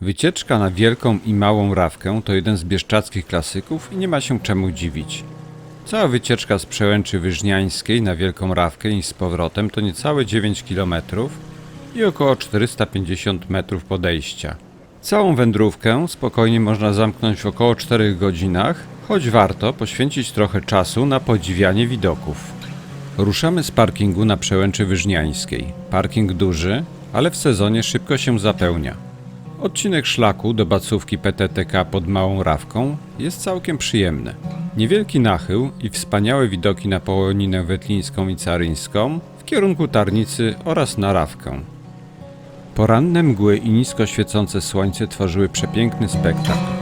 Wycieczka na Wielką i Małą Rawkę to jeden z bieszczadzkich klasyków i nie ma się czemu dziwić. Cała wycieczka z Przełęczy Wyżniańskiej na Wielką Rawkę i z powrotem to niecałe 9 km i około 450 metrów podejścia. Całą wędrówkę spokojnie można zamknąć w około 4 godzinach, choć warto poświęcić trochę czasu na podziwianie widoków. Ruszamy z parkingu na Przełęczy Wyżniańskiej. Parking duży, ale w sezonie szybko się zapełnia. Odcinek szlaku do bacówki PTTK pod Małą Rawką jest całkiem przyjemny. Niewielki nachył i wspaniałe widoki na Połoninę Wetlińską i Caryńską w kierunku Tarnicy oraz na Rawkę. Poranne mgły i nisko świecące słońce tworzyły przepiękny spektakl.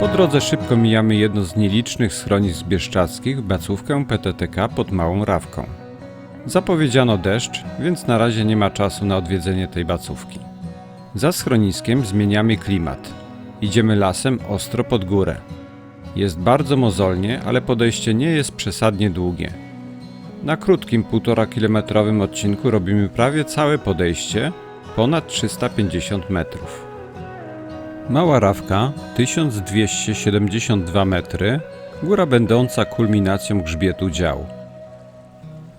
Po drodze szybko mijamy jedno z nielicznych schronisk bieszczadzkich, bacówkę PTTK pod Małą Rawką. Zapowiedziano deszcz, więc na razie nie ma czasu na odwiedzenie tej bacówki. Za schroniskiem zmieniamy klimat. Idziemy lasem ostro pod górę. Jest bardzo mozolnie, ale podejście nie jest przesadnie długie. Na krótkim, półtora kilometrowym odcinku robimy prawie całe podejście, ponad 350 metrów. Mała Rawka, 1272 metry, góra będąca kulminacją grzbietu dział.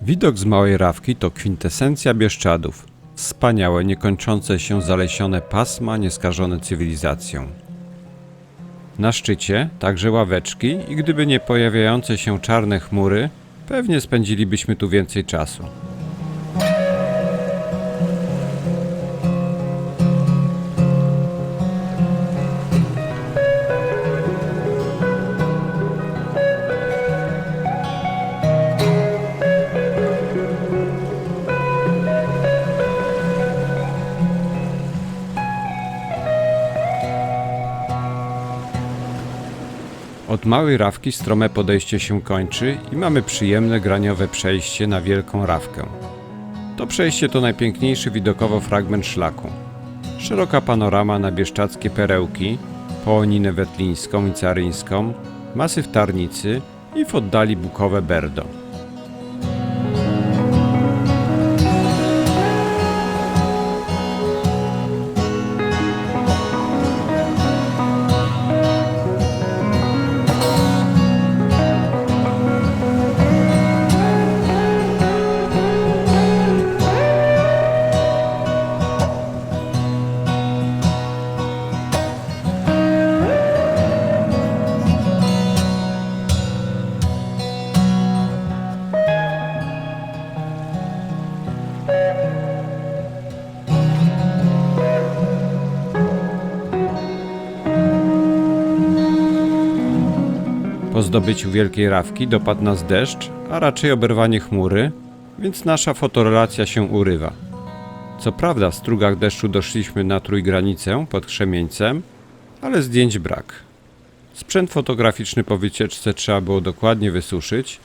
Widok z Małej Rawki to kwintesencja Bieszczadów. Wspaniałe, niekończące się zalesione pasma nieskażone cywilizacją. Na szczycie także ławeczki i gdyby nie pojawiające się czarne chmury, pewnie spędzilibyśmy tu więcej czasu. Od małej rawki strome podejście się kończy i mamy przyjemne graniowe przejście na wielką rawkę. To przejście to najpiękniejszy widokowo fragment szlaku. Szeroka panorama na bieszczackie perełki, połoninę wetlińską i caryńską, masyw Tarnicy i w oddali bukowe Berdo. Po zdobyciu wielkiej rawki dopadł nas deszcz, a raczej oberwanie chmury, więc nasza fotorelacja się urywa. Co prawda w strugach deszczu doszliśmy na trójgranicę pod Krzemieńcem, ale zdjęć brak. Sprzęt fotograficzny po wycieczce trzeba było dokładnie wysuszyć,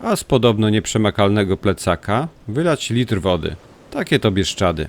a z podobno nieprzemakalnego plecaka wylać litr wody. Takie to bieszczady.